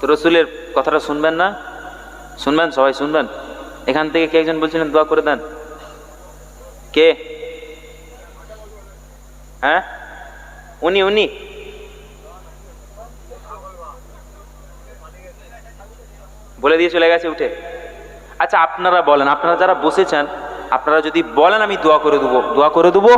তো রসুলের কথাটা শুনবেন না? শুনবেন? সবাই শুনবেন? এখান থেকে কে একজন বলছিলেন, দোয়া করে দেন। কে? হ্যাঁ? উনি উনি। বলে দিয়ে চলে গেছে, উঠে। আচ্ছা আপনারা বলেন, আপনারা যারা বসেছেন, আপনারা যদি বলেন, আমি দোয়া করে দেবো। দোয়া করে দেবো?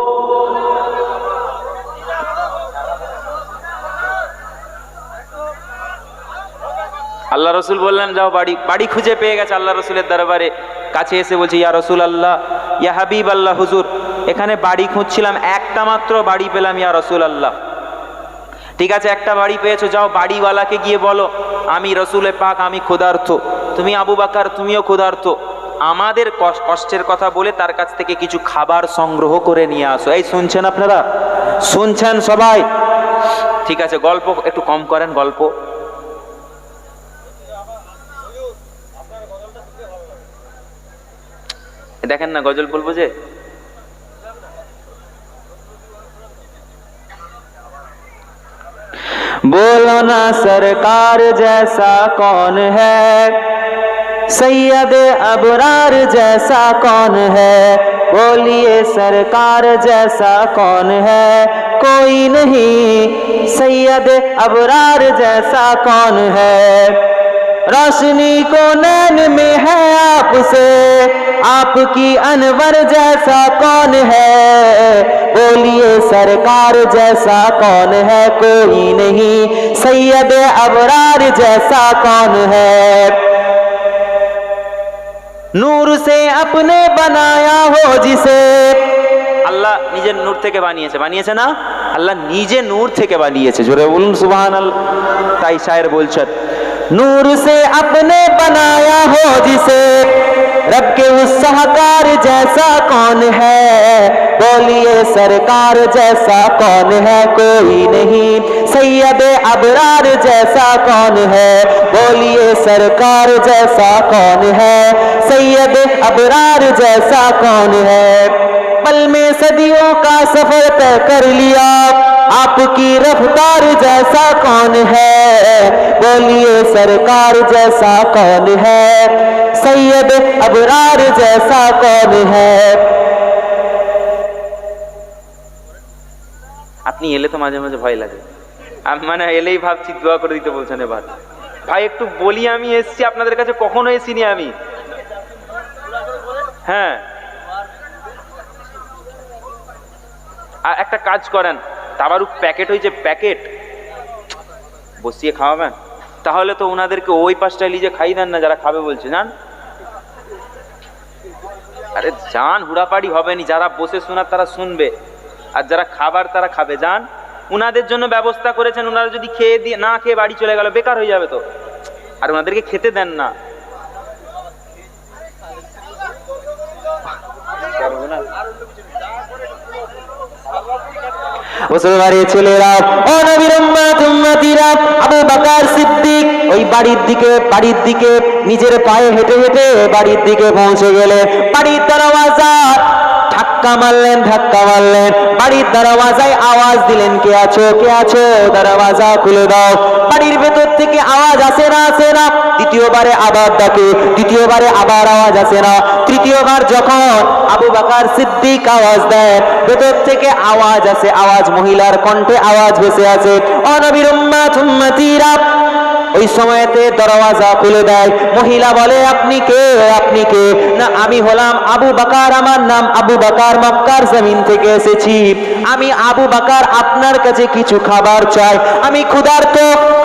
আল্লাহ রসুল বললেন, যাও বাড়ি বাড়ি খুঁজে পেয়ে গেছে আল্লাহ রসুলের দরবারে। কাছে এসে বলছে, ইয়া রসুল আল্লাহ ইয়া হাবিব আল্লাহ হুজুর, এখানে বাড়ি খুঁজছিলাম, একটা মাত্র বাড়ি পেলাম, ইয়া রসুল আল্লাহ ঠিক আছে, একটা বাড়ি পেয়েছ, যাও বাড়িওয়ালাকে গিয়ে বলো, আমি রসুলে পাক, আমি ক্ষুধার্থ তুমি আবু বাকার, তুমিও ক্ষুধার্থ আমাদের কষ্টের কথা বলে তার কাছ থেকে কিছু খাবার সংগ্রহ করে নিয়ে আসো। এই শুনছেন আপনারা? শুনছেন সবাই? ঠিক আছে, গল্প একটু কম করেন, গল্প। দেখেন না গজল বলবো যে बोलो ना सरकार जैसा कौन है सैयद अबरार जैसा कौन है बोलिए सरकार जैसा कौन है कोई नहीं सैयद अबरार जैसा कौन है रोशनी को नैन में है आपसे आपकी अनवर जैसा कौन है बोलिए सरकार जैसा कौन है कोई नहीं सैयद अबरार जैसा कौन है নূর সে আপনি বানায়া হো জিসে আল্লাহ নিজের নূর থেকে বানিয়েছে বানিয়েছে না আল্লাহ নিজে নূর থেকে বানিয়েছে জোরে বলুন সুবহান তাই শায়ের বলছেন नूर से अपने बनाया हो जिसे। रब के उस सहकार जैसा कौन है? बोलिए सरकार जैसा कौन है? कोई नहीं। सैयद अबरार जैसा कौन है? बोलिए सरकार जैसा कौन है? सैयद अबरार जैसा कौन है? पल में सदियों का सफ़र तय कर लिया। आपकी रफ्तार जैसा कौन है? बोलिए सरकार जैसा कौन है सैयद अबरार जैसा कौन है আপনি এলে তো মাঝে মাঝে ভয় লাগে আমি মানে এলেই ভাবছি দোয়া করে দিতে বলছেন এবার ভাই একটু বলি আমি এসছি আপনাদের কাছে কখনো এসিনি আমি হ্যাঁ আর একটা কাজ করেন তাবারুক প্যাকেট হয়েছে প্যাকেট বসিয়ে খাওয়াবেন তাহলে তো ওনাদেরকে ওই পাশটায় লিজে খাই দেন না, যারা খাবে বলছে, জান? আরে জান, হুড়াপাড়ি হবে নি যারা বসে শোনার তারা শুনবে, আর যারা খাবার তারা খাবে যান উনাদের জন্য ব্যবস্থা করেছেন ওনারা যদি খেয়ে দিয়ে, না খেয়ে বাড়ি চলে গেল, বেকার হয়ে যাবে তো। আর ওনাদেরকে খেতে দেন না। মুসলমানের ছেলেরা, ও নবীর উম্মত উম্মতিরা, আবু বকর সিদ্দিক। ওই বাড়ির দিকে বাড়ির দিকে নিজের পায়ে হেঁটে হেঁটে বাড়ির দিকে পৌঁছে গেলে বাড়ির দরওয়াজা ধাক্কা মারলেন ধাক্কা মারলেন। বাড়ির দরওয়াজায় আওয়াজ দিলেন, কে আছো কে আছো? দরওয়াজা খুলে দাও। বাড়ির ভেতর থেকে আওয়াজ আসে না আসে না। দ্বিতীয়বারে আবার ডাকে, দ্বিতীয়বারে আবার আওয়াজ আসে না। তৃতীয়বার যখন আবু বাকার সিদ্দিক আওয়াজ দেয়, ভেতর থেকে আওয়াজ আসে, আওয়াজ মহিলার কণ্ঠে আওয়াজ ভেসে আছে অনবির ওই সময়তে দরওয়াজা খুলে দেয়। মহিলা বলে, আপনি কে? আপনি কে? না, আমি হলাম আবু বাকার। আমার নাম আবু বাকার। মক্কার জমিন থেকে এসেছি। আমি আবু বাকার আপনার কাছে কিছু খাবার চাই। আমি ক্ষুধার্ত,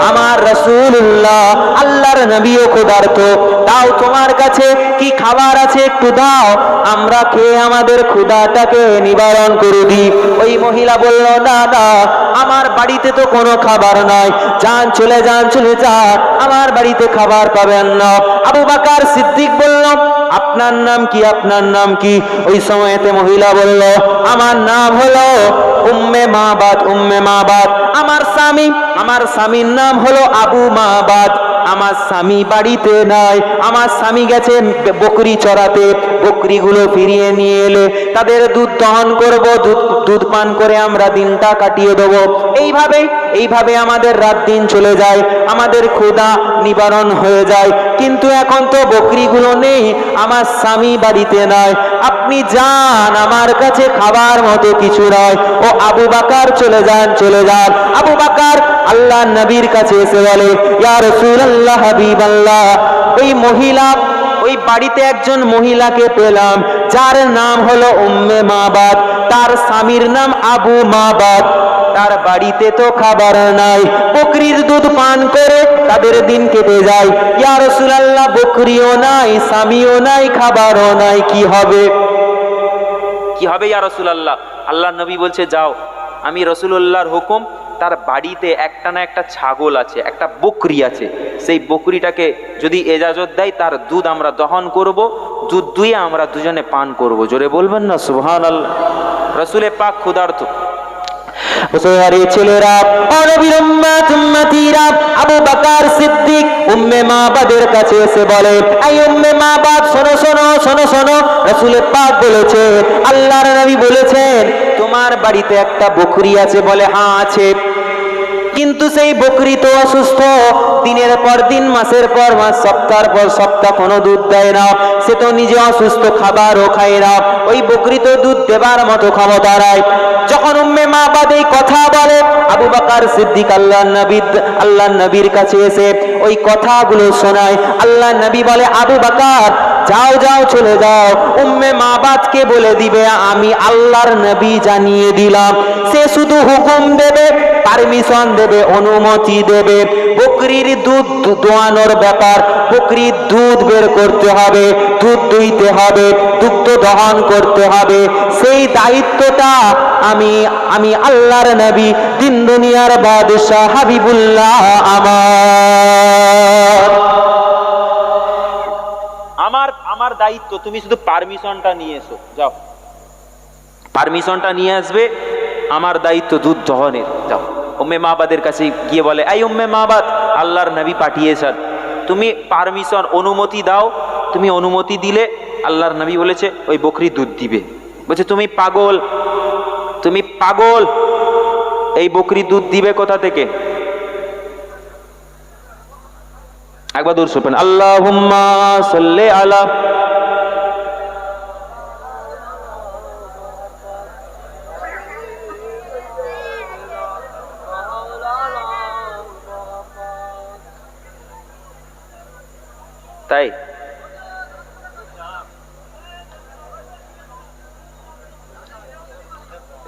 আমার রসুল্লাহ আল্লাহর নবীও ক্ষুধার্ত। দাও তোমার কাছে কি খাবার আছে একটু দাও। আমরা খেয়ে আমাদের ক্ষুধাটাকে নিবারণ করে দিই। ওই মহিলা বলল, না না, আমার বাড়িতে তো কোনো খাবার নাই। যান, চলে যান চলে যান। আমার বাড়িতে খাবার পাবেন না। আবু বাকার সিদ্দিক বলল আপনার নাম কি, আপনার নাম কি? ওই সময়তে মহিলা বলল, আমার নাম হলো উম্মে মাবাদ উম্মে মাবাদ। আমার স্বামী, আমার স্বামীর নাম হলো আবু মাবাদ। আমার স্বামী বাড়িতে নাই। আমার স্বামী গেছেন বকরি চড়াতে। বকরিগুলো ফিরিয়ে নিয়ে এলে তাদের দুধ দহন করব। দুধ দুধ পান করে আমরা দিনটা কাটিয়ে দেবো। এইভাবে এইভাবে আমাদের রাত দিন চলে যায়, আমাদের ক্ষুধা নিবারণ হয়ে যায়। কিন্তু এখন তো বকরিগুলো নেই, আমার স্বামী বাড়িতে নাই। আপনি যান, আমার কাছে খাবার মতো কিছু নয় ও আবু বাকার চলে যান চলে যান। আবু বাকার আল্লাহ নবীর কাছে এসে বলে, ইয়া রাসূলুল্লাহ হাবিবাল্লাহ, ওই মহিলা ওই বাড়িতে একজন মহিলাকে পেলাম, যার নাম হলো উম্মে মাবাদ। তার স্বামীর নাম আবু মাবাদ। তার বাড়িতে তো খাবার নাই, বকরির দুধ পান করে তাদের দিন কেটে যায়। ইয়া রাসূলুল্লাহ, বকরিও নাই, স্বামীও নাই, খাবারও নাই, কি হবে? কি হবে ইয়া রসুলাল্লাহ? আল্লাহ নবী বলছে, যাও, আমি রসুল্লাহর হুকুম তার বাড়িতে একটা না একটা ছাগল আছে, একটা বকরি আছে। সেই বকরিটাকে যদি এজাজত দেয়, তার দুধ আমরা দহন করব, দুধ দুয়ে আমরা দুজনে পান করব। জোরে বলবেন না? সুবহান আল্লাহ রসুলে পাক উম্মতিরা আবু সিদ্দিক, উম্মে কাছে এসে বলে উম্মে পাক বলেছেন, তোমার বাড়িতে একটা বকরি আছে বলে হ্যাঁ আছে। কিন্তু সেই বকরি তো অসুস্থ। দিনের পর দিন, মাসের পর মাস, সপ্তাহের পর সপ্তাহ কোনো দুধ দেয় না। সে তো নিজে অসুস্থ, খাবারও খায় না। ওই বকরি তো দুধ দেবার মতো ক্ষমতা নাই। যখন উম্মে মা বাদ এই কথা বলে, আবু বাকার সিদ্দিক আল্লাহ নবী, আল্লাহ নবীর কাছে এসে ওই কথাগুলো শোনায়। আল্লাহ নবী বলে, আবু বাকার, যাও যাও, চলে যাও। উম্মে মা বাদকে বলে দিবে, আমি আল্লাহর নবী জানিয়ে দিলাম। সে শুধু হুকুম দেবে, পারমিশন দেবে অনুমতি দেবে। বকরির দুধ দোয়ানোর ব্যাপার, বকরির দুধ বের করতে হবে, দুধ দুইতে হবে, দুগ্ধ দহন করতে হবে। সেই দায়িত্বটা আমি আমি আল্লাহর নবী, দিন দুনিয়ার বাদশাহ হাবিবুল্লাহ আমার। আমার আমার দায়িত্ব, তুমি শুধু পারমিশনটা নিয়ে এসো, যাও। পারমিশনটা নিয়ে আসবে, আমার দায়িত্ব দুধ দহনের, যাও। উম্মে মাবাদের কাছে গিয়ে বলে, এই উম্মে মাবাদ আল্লাহর নবী পাঠিয়েছেন। তুমি পারমিশন অনুমতি দাও। তুমি অনুমতি দিলে আল্লাহর নবী বলেছে, ওই বকরি দুধ দিবে। বলছে, তুমি পাগল তুমি পাগল। এই বকরি দুধ দিবে কোথা থেকে? একবার দূর শুনবেন আল্লাহ আলা তাই?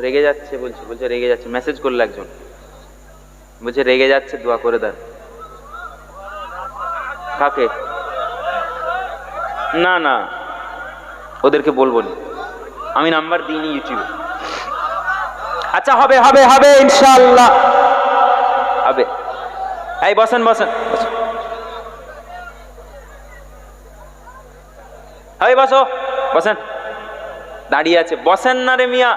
রেগে যাচ্ছে বলছে বলছে রেগে যাচ্ছে। মেসেজ করল একজন। বলছে রেগে যাচ্ছে, দোয়া করে দেন। কাকে? না না। ওদেরকে বলব আমি নাম্বার দিইনি ইউটিউবে। আচ্ছা হবে হবে হবে, ইনশাআল্লাহ। হবে। এই, বসেন বসেন বসেন। এই বসো বসেন। দাঁড়িয়ে আছে। বসেন না রে মিয়া।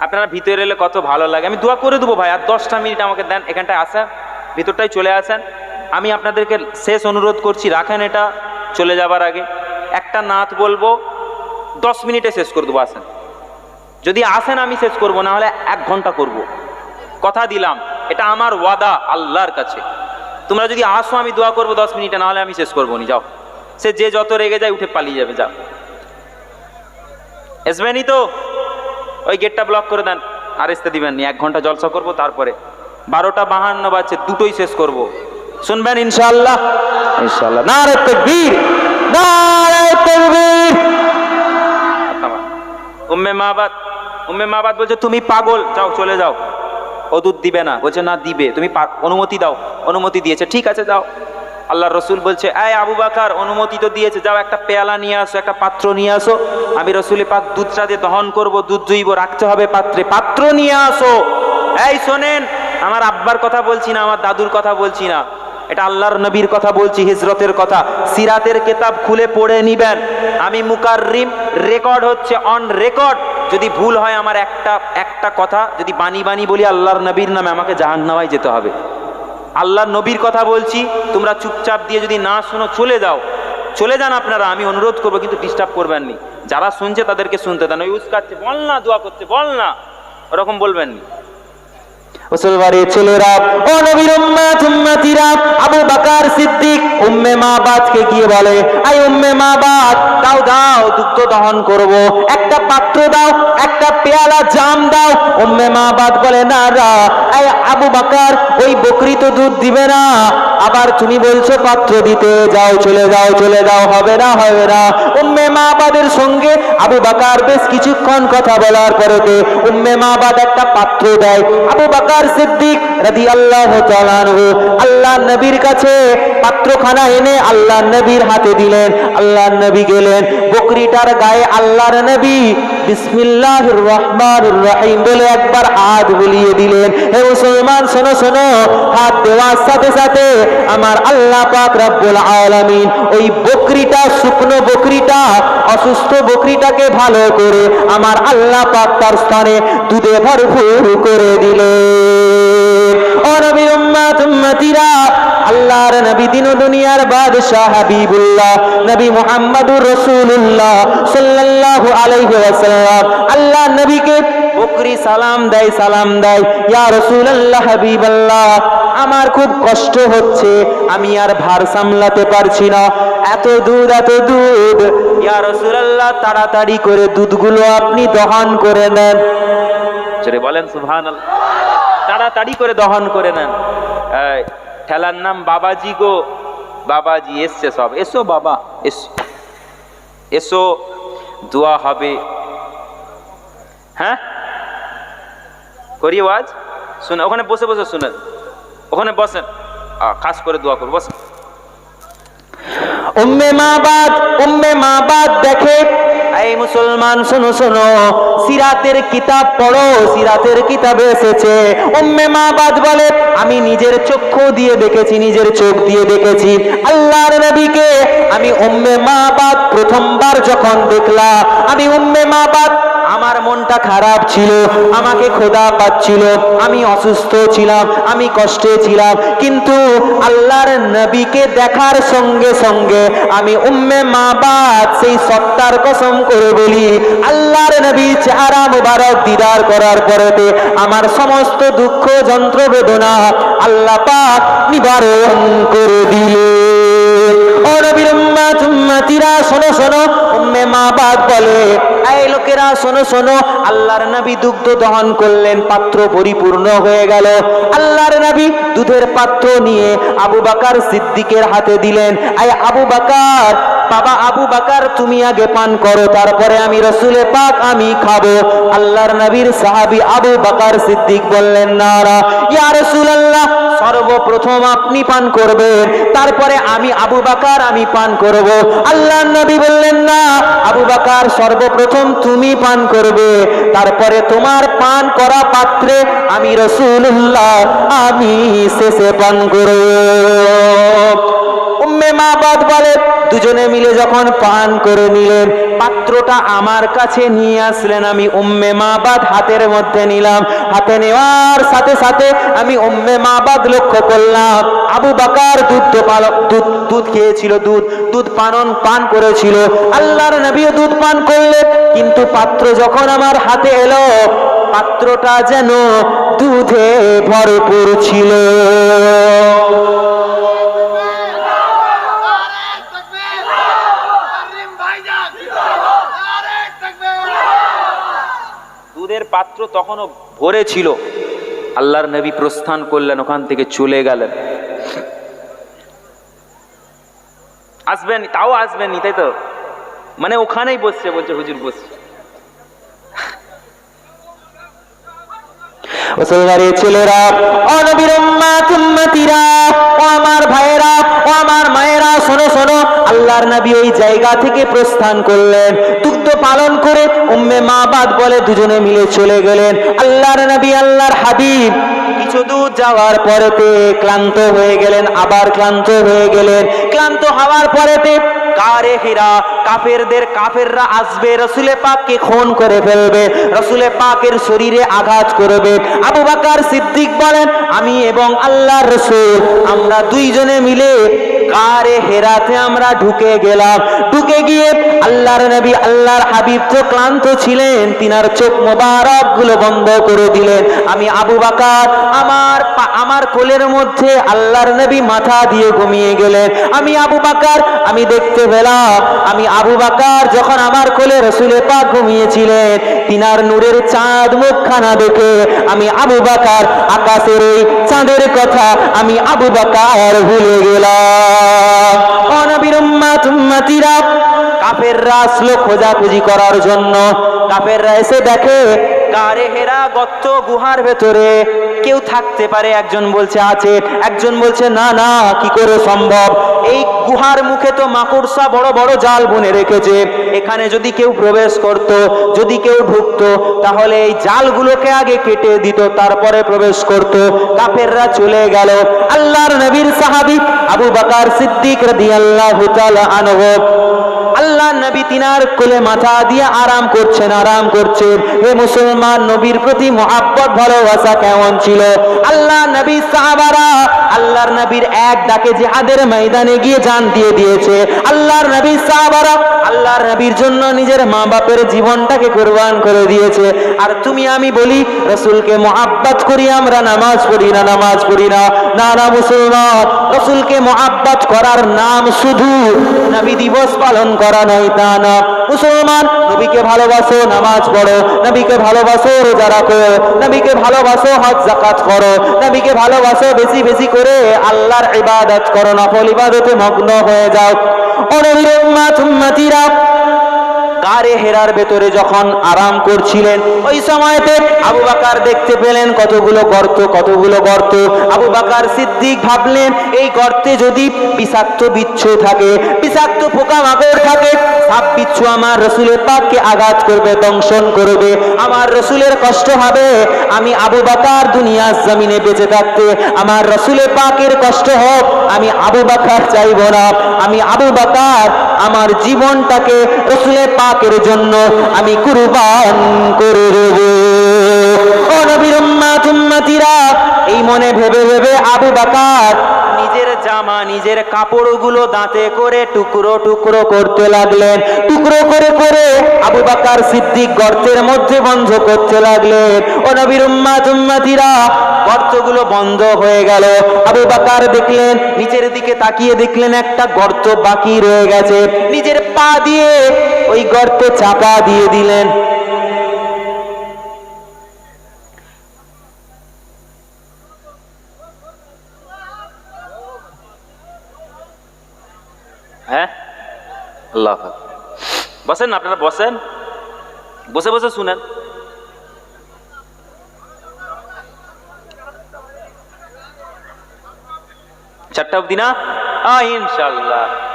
আপনারা ভিতরে এলে কত ভালো লাগে। আমি দোয়া করে দেবো ভাই। আর দশটা মিনিট আমাকে দেন। এখানটায় আসেন। ভিতরটায় চলে আসেন। আমি আপনাদেরকে শেষ অনুরোধ করছি, রাখেন এটা। চলে যাবার আগে একটা নাত বলব, দশ মিনিটে শেষ করে দেবো, আসেন। যদি আসেন, আমি শেষ করব, না হলে এক ঘণ্টা করব। কথা দিলাম। এটা আমার ওয়াদা আল্লাহর কাছে। তোমরা যদি আসো, আমি দোয়া করব দশ মিনিটে না হলে আমি শেষ করব নি যাও। সে যে যত রেগে যায়, উঠে পালিয়ে যাবে, যাও। আসবেনি তো? ওই গেটটা ব্লক করে দেন। আর এসতে দিবেন নি। এক ঘণ্টা জলসা করব, তারপরে। বারোটা বাহান্ন বাজছে, দুটোই শেষ করব। শুনবেন তাকবীর! নারে তাকবীর! উম্মে মাবাদ। উম্মে মাবাদ বলছে, তুমি পাগল, যাও, চলে যাও। দুধ দিবে না। বলছে, না, দিবে। তুমি অনুমতি দাও। অনুমতি দিয়েছে। ঠিক আছে, যাও। আল্লাহ রসুল বলছে, এই আবু বাকার, অনুমতি তো দিয়েছে। যাও, একটা পেয়ালা নিয়ে আসো, একটা পাত্র নিয়ে আসো। আমি রসুলি পাত, দুধটা দিয়ে দহন করব, দুধ জুইব, রাখতে হবে পাত্রে। পাত্র নিয়ে আসো। এই, শোনেন, আমার আব্বার কথা বলছি না, আমার দাদুর কথা বলছি না। এটা আল্লাহর নবীর কথা বলছি, হিজরতের কথা। সিরাতের কেতাব খুলে পড়ে নিবেন। আমি মুকাররিম, রেকর্ড হচ্ছে অন রেকর্ড। যদি ভুল হয় আমার একটা একটা কথা, যদি বাণী বাণী বলি আল্লাহর নবীর নামে আমাকে জাহান্নামায় যেতে হবে। আল্লাহর নবীর কথা বলছি, তোমরা চুপচাপ দিয়ে যদি না শোনো, চলে যাও। চলে যান আপনারা, আমি অনুরোধ করব, কিন্তু ডিস্টার্ব করবেন নি যারা শুনছে তাদেরকে শুনতে দেন, ওই উস্কাচ্ছে বল না, দোয়া করছে, বল না। ওরকম বলবেন নি মুসলমানের ছেলেরা গিয়ে বলে উম্মে মাবাদ, দাও দাও। দুগ্ধ দহন করব। একটা পাত্র দাও, একটা পেয়ালা জাম দাও। উম্মে মাবাদ বলে, না রা আই আবু বকর, ওই বকরি তো দুধ দিবে না। আবার তুমি বলছো, পাত্র দিতে যাও, চলে যাও চলে যাও, হবে না হবে না। উম্মে মাবাদের সঙ্গে আবু বাকার বেশ কিছুক্ষণ কথা বলার পরেতে উম্মে মাবাদ একটা পাত্র দেয়। আবু বাকার সিদ্দিক রাদি আল্লাহ আল্লাহ নবীর কাছে পাত্রখানা এনে আল্লাহ নবীর হাতে দিলেন। আল্লাহ নবী গেলেন। বকরিটার গায়ে আল্লাহর নবী বিসমিল্লাহ রহমান রহিম বলে একবার হাত বুলিয়ে দিলেন। হে মুসলমান, শোনো শোনো, হাত দেওয়ার সাথে সাথে আমার আল্লাহ পাক রব্বুল আলামিন ওই বকরিটা, শুকনো বকরিটা, অসুস্থ বকরিটাকে ভালো করে আমার আল্লাহ পাক তার স্থানে দুধে ভরপুর করে দিলেন। আল্লাহর নবী দিন দুনিয়ার বাদশাহ হাবিবুল্লাহ, নবী মুহাম্মদুর রাসূলুল্লাহ সাল্লাল্লাহু আলাইহি ওয়াসাল্লাম। আল্লাহ নবীকে বকরি সালাম দেয় সালাম দেয়, ইয়া রাসূলুল্লাহ হাবিবাল্লাহ, আমার খুব কষ্ট হচ্ছে, আমি আর ভার সামলাতে পারছি না। এত দুধ এত দুধ। ইয়া রাসূলুল্লাহ, তাড়াতাড়ি করে দুধগুলো আপনি দহন করে দেন। বলেন সুবহান তাড়াতাড়ি করে দহন করে নেন। ঠেলার নাম বাবাজি গো। বাবাজি, এসছে সব। এসো বাবা, এসো। এসো, দোয়া হবে। হ্যাঁ? করি আওয়াজ? শুনে, ওখানে বসে বসে শুনেন ওখানে বসেন। খাস করে দোয়া করব, বসেন। উম্মে মাবাদ উম্মে মাবাদ দেখে এই মুসলমান, শোনো শোনো। সিরাতের কিতাব পড়ো, সিরাতের কিতাবে এসেছে। উম্মে মা বাদ বলে, আমি নিজের চক্ষু দিয়ে দেখেছি, নিজের চোখ দিয়ে দেখেছি। আল্লাহর নবীকে আমি উম্মে মা বাদ প্রথমবার যখন দেখলাম, আমি উম্মে মাবাদ আমার মনটা খারাপ ছিল, আমাকে খোদা পাচ্ছিল, আমি অসুস্থ ছিলাম, আমি কষ্টে ছিলাম, কিন্তু আল্লাহর নবীকে দেখার সঙ্গে সঙ্গে আমি উম্মে মাবাদ সেই সত্তার কসম করে বলি, আল্লাহর নবী চেহারা মুবারক দিদার করার পরেতে আমার সমস্ত দুঃখ, যন্ত্র, বেদনা আল্লাহ পাক নিবারণ করে দিলে। ও নবীর উম্মাত, উম্মাতিরা শোনো শোনো, উম্মে মা বাদ বলে এই লোকেরা, শোনো শোনো, আল্লাহর নবী দুগ্ধ দহন করলেন, পাত্র পরিপূর্ণ হয়ে গেল। আল্লাহর নবী দুধের পাত্র নিয়ে আবু বাকার সিদ্দিকের হাতে দিলেন। আই আবু বাকার, বাবা আবু বাকার, তুমি আগে পান করো, তারপরে আমি রসুলে পাক, আমি খাব। আল্লাহর নবীর সাহাবি আবু বাকার সিদ্দিক বললেন না ইয়া রাসূলুল্লাহ, সর্বপ্রথম আপনি পান করবেন, তারপরে আমি আবু বাকার, আমি পান করব। আল্লাহ নবী বললেন, না, আবু বাকার সর্বপ্রথম তুমি পান করবে তারপরে তোমার পান করা পাত্রে আমি রসুল্লাহ আমি শেষে পান করব। উম্মে মাবাদ বলে, দুজনে মিলে যখন পান করে নিলেন, পাত্রটা আমার কাছে নিয়ে আসলেন, আমি উম্মে মাবাদ হাতের মধ্যে নিলাম। হাতে নেওয়ার সাথে সাথে আমি উম্মে মা বাদ লক্ষ্য করলাম, আবু বাকার দুধ তো পাল- দুধ দুধ খেয়েছিল, দুধ দুধ পানন, পান করেছিল। আল্লাহর নবীও দুধ পান করলেন কিন্তু পাত্র যখন আমার হাতে এলো, পাত্রটা যেন দুধে ভরপুর ছিল। পাত্র তখনও ভরে ছিল। আল্লাহর নবী প্রস্থান করলেন, ওখান থেকে চলে গেলেন। আসবেন তাও আসবেন তাই তো? মানে ওখানেই বসছে, বলছে হুজুর বসছে। মুসলমানের ছেলেরা, ও নবীর উম্মাত উম্মতিরা ও আমার ভাইয়েরা, ও আমার মায়েরা, শোনো শোনো, আল্লাহর নবী ওই জায়গা থেকে প্রস্থান করলেন। দুগ্ধ পালন করে উম্মে মা বাদ বলে দুজনে মিলে চলে গেলেন। আল্লাহর নবী, আল্লাহর হাবিব কিছু দূর যাওয়ার পরেতে ক্লান্ত হয়ে গেলেন, আবার ক্লান্ত হয়ে গেলেন। ক্লান্ত হওয়ার পরেতে কারে হীরা, কাফেরদের কাফেররা আসবে রসুলে পাককে খুন করে ফেলবে রসুলে পাকের শরীরে আঘাত করবে। আবু বাকার সিদ্দিক বলেন, আমি এবং আল্লাহ রসুল, আমরা দুইজনে মিলে কারে হেরাতে আমরা ঢুকে গেলাম। ঢুকে গিয়ে আল্লাহর নবী আল্লাহর হাবিব তো ক্লান্ত ছিলেন, তিনার চোখ মোবারকগুলো বন্ধ করে দিলেন। আমি আবু বাকার, আমার আমার কোলের মধ্যে আল্লাহর নবী মাথা দিয়ে ঘুমিয়ে গেলেন। আমি আবু বাকার, আমি দেখতে পেলাম, আমি আবু বাকার যখন আমার কোলে রসুলে পাক ঘুমিয়েছিলেন তিনার নূরের চাঁদ মুখখানা দেখে আমি আবু বাকার আকাশের এই চাঁদের কথা আমি আবু বাকার ভুলে গেলাম। অনবীর উম্মাত, উম্মাতিরা, কাফেররা আসলো খোঁজাখুঁজি করার জন্য। কাফেররা এসে দেখে কারে হেরা গত্ত গুহার ভেতরে কেউ থাকতে পারে, একজন বলছে, আছে। একজন বলছে, না না, কি করে সম্ভব? এই গুহার মুখে তো মাকড়সা বড় বড় জাল বুনে রেখেছে। এখানে যদি কেউ প্রবেশ করত, যদি কেউ ঢুকতো, তাহলে এই জালগুলোকে আগে কেটে দিত, তারপরে প্রবেশ করত। কাফেররা চলে গেল। আল্লাহর নবীর সাহাবী আবু বাকার সিদ্দিক রাদিয়াল্লাহু তাআলা আনহু। আল্লাহ নবী তিনার কোলে মাথা দিয়ে আরাম করছেন আরাম করছেন হে মুসলমান, নবীর প্রতি মহাব্বত ভালোবাসা কেমন ছিল? আল্লাহ নবী সাহাবারা, আল্লাহর নবীর এক ডাকে জিহাদের ময়দানে গিয়ে জান দিয়ে দিয়েছে। আল্লাহর নবী সাহাবারা, আল্লাহর নবীর জন্য নিজের মা বাপের জীবনটাকে কোরবান করে দিয়েছে। আর তুমি, আমি বলি, রসুলকে মহাব্বত করি আমরা, নামাজ পড়ি না, নামাজ পড়ি না। না না, মুসলমান, রসুলকে মহাব্বত করার নাম শুধু নবী দিবস পালন করা নয় তা না মুসলমান, নবীকে ভালোবাসো, নামাজ পড়ো। নবীকে ভালোবাসো, রোজা রাখো। নবীকে ভালোবাসো, হজ জাকাত করো। নবীকে ভালোবাসো, বেশি বেশি করে আল্লাহর ইবাদত করো। নফল ইবাদতে মগ্ন হয়ে যাও। ও নবীর উম্মাত কারে হেরার ভেতরে যখন আরাম করছিলেন, ওই সময়তে আবু বাকার দেখতে পেলেন কতগুলো গর্ত কতগুলো গর্ত। আবু বাকার সিদ্দিক ভাবলেন, এই গর্তে যদি বিষাক্ত বিচ্ছু থাকে, বিষাক্ত পোকামাকড় থাকে সাপ বিচ্ছু আমার রসুলের পাককে আঘাত করবে, দংশন করবে। আমার রসুলের কষ্ট হবে, আমি আবু বাকার দুনিয়ার জমিনে বেঁচে থাকতে, আমার রসুলের পাকের কষ্ট হোক, আমি আবু বাকার চাইব না। আমি আবু বাকার, আমার জীবনটাকে রসুলের পাকের জন্য আমি কুরবান করে দেব। ও উম্মাতিরা এই মনে ভেবে ভেবে আবু বাকার নিজের জামা, নিজের কাপড়গুলো দাঁতে করে টুকরো টুকরো করতে লাগলেন। টুকরো করে করে আবু বাকার সিদ্দিক গর্তের মধ্যে বন্ধ করতে লাগলেন। ও নবীর উম্মাত, উম্মাতিরা, গর্তগুলো বন্ধ হয়ে গেল। আবু বাকার দেখলেন, নিচের দিকে তাকিয়ে দেখলেন একটা গর্ত বাকি রয়ে গেছে। নিজের পা দিয়ে ওই গর্তে চাপা দিয়ে দিলেন। হ্যাঁ? আল্লাহ। বসেন না আপনারা বসেন। বসে বসে শুনেন। চারটা অবধি না? ইনশাল্লাহ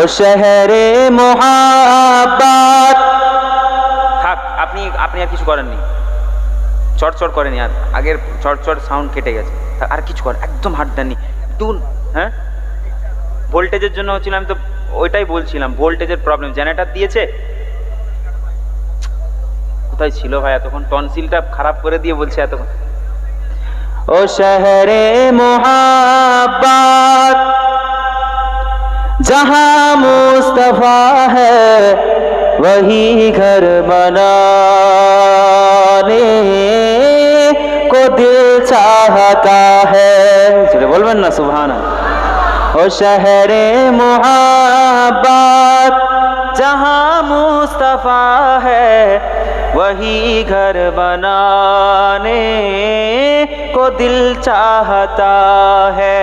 ও শহরে মহাবাত থাক আপনি আপনি আর কিছু করেননি। চটচট করেনি আর। আগের চটচট সাউন্ড কেটে গেছে। আর কিছু করেন একদম হাট দেননি। টুন হ্যাঁ? ভোল্টেজের জন্য হচ্ছিল আমি তো ওইটাই বলছিলাম ভোল্টেজের প্রবলেম জেনারেটার দিয়েছে? কোথায় ছিল ভাই এতক্ষণ? টনসিলটা খারাপ করে দিয়ে বলছে এতক্ষণ। ও শহরে মহাবাত जहाँ मुस्तफ़ा है, वही घर बनाने को दिल चाहता है। चले, बोल बनना सुबहाना ओ शहर मुहब्बत, जहाँ मुस्तफ़ा है, वही घर बनाने को दिल चाहता है।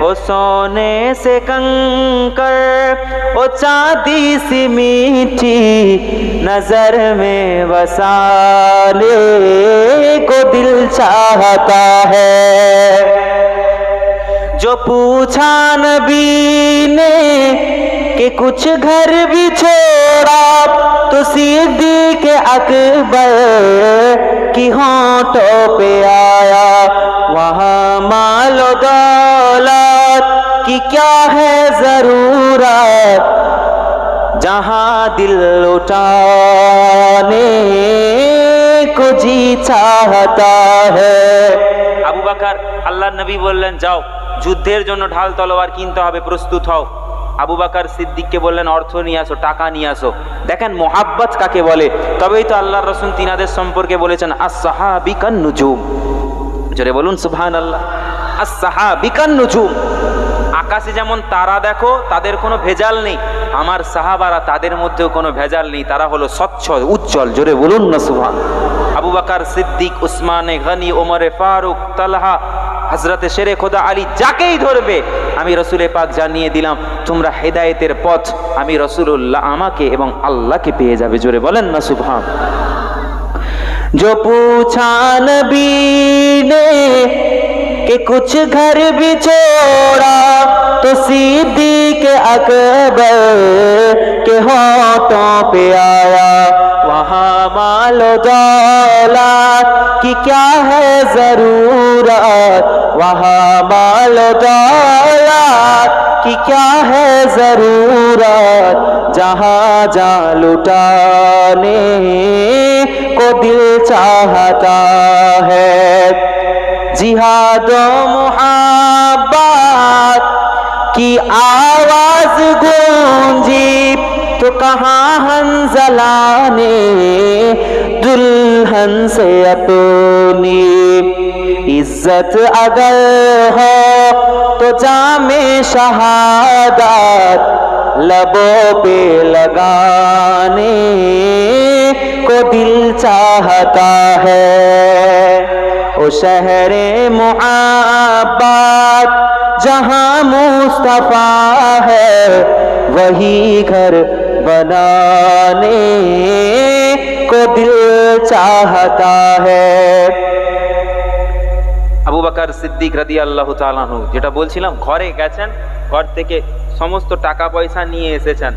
वो सोने से कंकर वो चांदी सी मीठी नज़र में बसाने को दिल चाहता है। जो पूछा नबी ने कि कुछ घर भी छोड़ा तो सीधी के अकबर की होठों पे आया, वहाँ मालो की क्या है जरूरत जहाँ दिल उठाने को जी चाहता है আবু বাকার আল্লাহ নবী বললেন যাও যুদ্ধের জন্য ঢাল তলোয়ার কিনতে হবে প্রস্তুত হও আবু বাকার সিদ্দিককে বললেন অর্থ নিয়ে আসো টাকা নিয়ে আসো দেখেন মোহাব্বত কাকে বলে তবেই তো আল্লাহ রসুল তিনাদের সম্পর্কে বলেছেন আসাহাবিকান নুজুম জোরে বলুন সুবহান আল্লাহ আসাহাবিকান নুজুম আকাশে যেমন তারা দেখো তাদের কোনো ভেজাল নেই আমার সাহাবারা তাদের মধ্যেও কোনো ভেজাল নেই তারা হলো স্বচ্ছ উজ্জ্বল জোরে বলুন না সুবহান আবু বাকার সিদ্দিক উসমানে গনি ওমরে ফারুক তালহা হজরতে শেরে খোদা আলী যাকেই ধরবে আমি রসুলে পাক জানিয়ে দিলাম তোমরা হেদায়েতের পথ আমি রসুল্লাহ আমাকে এবং আল্লাহকে পেয়ে যাবে জোরে বলেন না সুবহান जो पूछा नबी ने कि कुछ घर भी छोड़ा तो सीधी के अकबर के होठों पे आया। वहाँ मालो दौलत की क्या है ज़रूरत? वहाँ मालो दौलत की क्या है ज़रूरत? जहाँ जा लुटाने को दिल चाहता है। जिहाद मुहब्बत की आवाज़ गूंजी तो कहाँ हंजला ने दुल्हन से अपनी इज़्ज़त अगर हो तो जामे शहादत लबों पे लगाने को दिल चाहता है। ओ शहर मुहब्बत जहाँ मुस्तफा है वही घर बनाने को दिल चाहता है আবু বাকার সিদ্দিক রাদি আল্লাহ তালানহু যেটা বলছিলাম ঘরে গেছেন ঘর থেকে সমস্ত টাকা পয়সা নিয়ে এসেছেন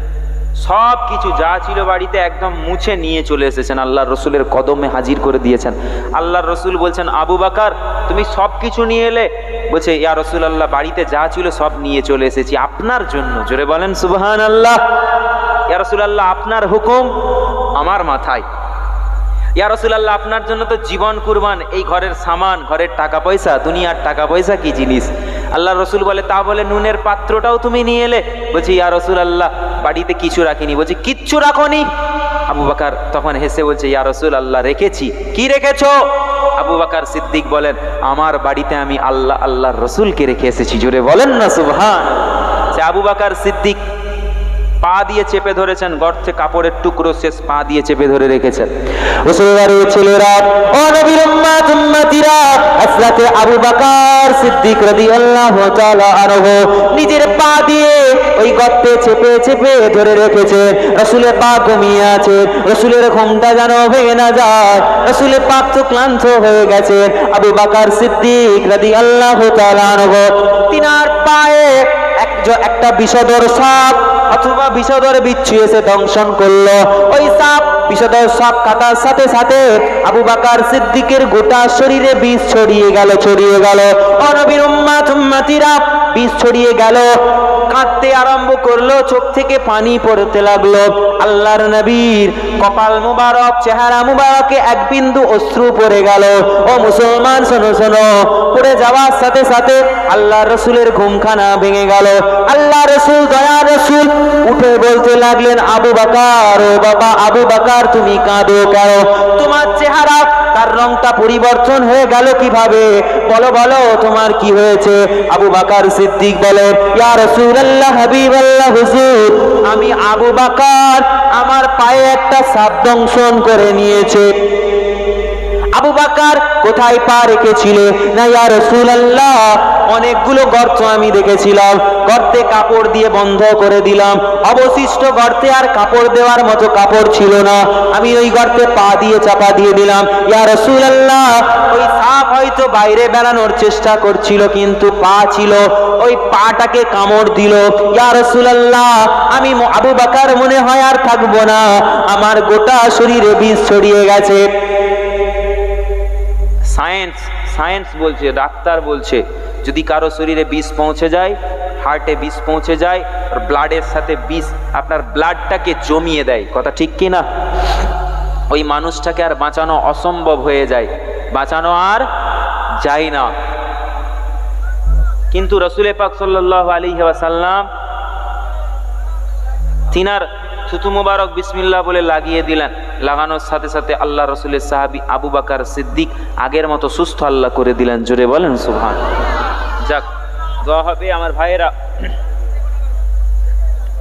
সব কিছু যা ছিল বাড়িতে একদম মুছে নিয়ে চলে এসেছেন। আল্লাহ রসুলের কদমে হাজির করে দিয়েছেন। আল্লাহ রসুল বলছেন, আবু বাকার, তুমি সব কিছু নিয়ে এলে? বলছে, ইয়া রসুল আল্লাহ বাড়িতে যা ছিল সব নিয়ে চলে এসেছি আপনার জন্য। জোরে বলেন সুবহান আল্লাহ ইয়া রসুল আল্লাহ আপনার হুকুম আমার মাথায়। ইয়া রসুলাল্লাহ, আপনার জন্য তো জীবন কুরবান, এই ঘরের সামান, ঘরের টাকা পয়সা, দুনিয়ার টাকা পয়সা কি জিনিস? আল্লাহ রসুল বলে, তা বলে নুনের পাত্রটাও তুমি নিয়ে এলে? বলছি, ইয়া রসুল আল্লাহ বাড়িতে কিছু রাখিনি। বলছি, কিচ্ছু রাখনি। আবু বাকার তখন হেসে বলছে, ইয়া রসুল আল্লাহ রেখেছি। কি রেখেছো? আবু বাকার সিদ্দিক বলেন, আমার বাড়িতে আমি আল্লাহ, আল্লাহর রসুলকে রেখে এসেছি। জোরে বলেন না সুবহান সে আবু বাকার সিদ্দিক পা দিয়ে চেপে ধরেছেন, গর্তে কাপড়ের টুকরো শেষ পা দিয়ে চেপে ধরে রেখেছেন। মুসলমানের ছেলেরা, ও নবীর উম্মাত উম্মতিরা হযরতে আবু বকর সিদ্দিক রাদিয়াল্লাহু তাআলা আনহু নিজের পা দিয়ে ওই গর্তে চেপে চেপে ধরে রেখেছে রাসূলের পা ঘুমিয়ে আছে, রাসূলের ঘুমটা যেন ভেঙে না যায়, রাসূলের পাক তো ক্লান্ত হয়ে গেছে। আবু বকর সিদ্দিক রাদিয়াল্লাহু তাআলা আনহু তিনার পায়ে একটা বিষদর সাপ, অথবা বিষধর বিচ্ছু এসে দংশন করল। ওই সাপ বিষধর সাপ কাটার সাথে সাথে আবু বাকার সিদ্দিকের গোটা শরীরে বিষ ছড়িয়ে গেল ছড়িয়ে গেল। অনবির উম্মাত, উম্মাতিরা, বিষ ছড়িয়ে গেল। কাঁদতে আরম্ভ করল, চোখ থেকে পানি পড়তে লাগল। আল্লাহর নবীর কপাল মুবারক, চেহারা মুবারকে এক বিন্দু অশ্রু পড়ে গেল। ও মুসলমান, শোনো শোনো, পড়ে যাওয়ার সাথে সাথে আল্লাহ রসুলের ঘুমখানা ভেঙে গেল। আল্লাহ রসুল দয়া রসুল উঠে বলতে লাগলেন, আবু বাকার, ও বাবা, আবু বাকার, তুমি কাঁদো কেন? তোমার চেহারা, তার রংটা পরিবর্তন হয়ে গেল কীভাবে? বলো বলো, তোমার কি হয়েছে? আবু বাকার সিদ্দিক বলে, ইয়া রাসূলুল্লাহ হাবিবাল্লাহ হুজুর। আমি আবু বাকার আমার পায়ে একটা সাপ দংশন করে নিয়েছে। আবু বাকার কোথায় পা রেখেছিলে? না ইয়া রাসূলুল্লাহ অনেকগুলো গর্ত আমি দেখেছিলাম। গর্তে কাপড় দিয়ে বন্ধ করে দিলাম। অবশিষ্ট গর্তে আর কাপড় দেওয়ার মতো কাপড় ছিল না। আমি ওই গর্তে পা দিয়ে চাপা দিয়ে দিলাম। ইয়া রাসূলুল্লাহ, ওই সাপ হয়তো বাইরে বেড়ানোর চেষ্টা করছিল, কিন্তু পা ছিল। ওই পাটাকে কামড় দিল। ইয়া রাসূলুল্লাহ, আমি আবু বাকার মনে হয় আর থাকব না। আমার গোটা শরীরে বিষ ছড়িয়ে গেছে। সায়েন্স সায়েন্স বলছে, ডাক্তার বলছে যদি কারও শরীরে বিষ পৌঁছে যায় হার্টে বিষ পৌঁছে যায়, আর ব্লাডের সাথে বিষ আপনার ব্লাডটাকে জমিয়ে দেয়, কথা ঠিক কি না ওই মানুষটাকে আর বাঁচানো অসম্ভব হয়ে যায়। বাঁচানো আর যায় না। কিন্তু রসুলে পাক সাল্লাহ আলী ওয়াসাল্লাম তিনার থুতু মুবারক বিসমিল্লা বলে লাগিয়ে দিলেন। লাগানোর সাথে সাথে আল্লাহ রসুলের সাহাবি আবু বাকার সিদ্দিক আগের মতো সুস্থ আল্লাহ করে দিলেন। জোরে বলেন, সুবহান। যাক, দোয়া হবে আমার ভাইয়েরা।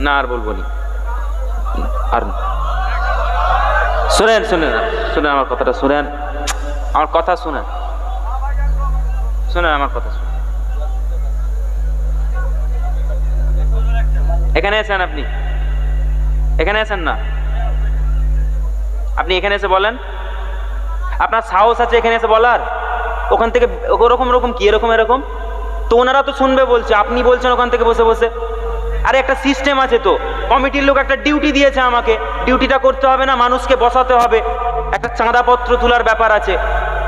না, আর বলব নি। আর শুনেন শুনেন শুনেন আমার কথাটা, শুনেন। আমার কথা শুনেন। শুনেন আমার কথা এখানে আছেন আপনি? এখানে আছেন না? আপনি এখানে এসে বলেন। আপনার সাহস আছে এখানে এসে বলার? ওখান থেকে ওরকম রকম কি? এরকম এরকম? তো ওনারা তো শুনবে বলছে, আপনি বলছেন ওখান থেকে বসে বসে। আরে একটা সিস্টেম আছে তো, কমিটির লোক একটা ডিউটি দিয়েছে আমাকে ডিউটিটা করতে হবে না, মানুষকে বসাতে হবে। একটা চাঁদাপত্র তোলার ব্যাপার আছে।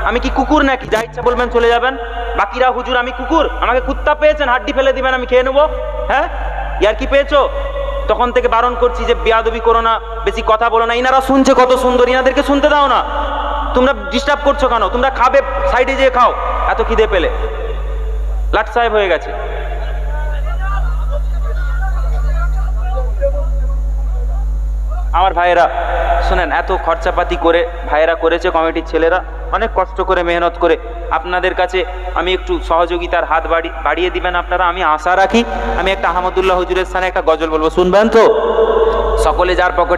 আমি কি কুকুর নাকি? যা ইচ্ছা বলবেন চলে যাবেন। বাকিরা, হুজুর, আমি কুকুর। আমাকে কুত্তা পেয়েছেন, হাড্ডি ফেলে দিবেন, আমি খেয়ে নেব। হ্যাঁ? ইয়ার কি পেয়েছ? তখন থেকে বারণ করছি যে, বেয়াদবি করো না, বেশি কথা বলো না। ইনারা শুনছে কত সুন্দর, ইনাদেরকে শুনতে দাও না। তোমরা ডিস্টার্ব করছ কেন? তোমরা খাবে, সাইডে যেয়ে খাও। এত খিদে পেলে। লাট সাহেব হয়ে গেছে। আমার ভাইয়েরা, শুনেন, এত খরচাপাতি করে ভাইয়েরা করেছে কমিটির ছেলেরা, অনেক কষ্ট করে, মেহনত করে। আপনাদের কাছে আমি একটু সহযোগিতার হাত বাড়ি, বাড়িয়ে দিবেন আপনারা? আমি আশা রাখি, আমি একটা আহমদুল্লাহ হুজুরের স্থানে একটা গজল বলব। শুনবেন তো? সকলে যার পকেটে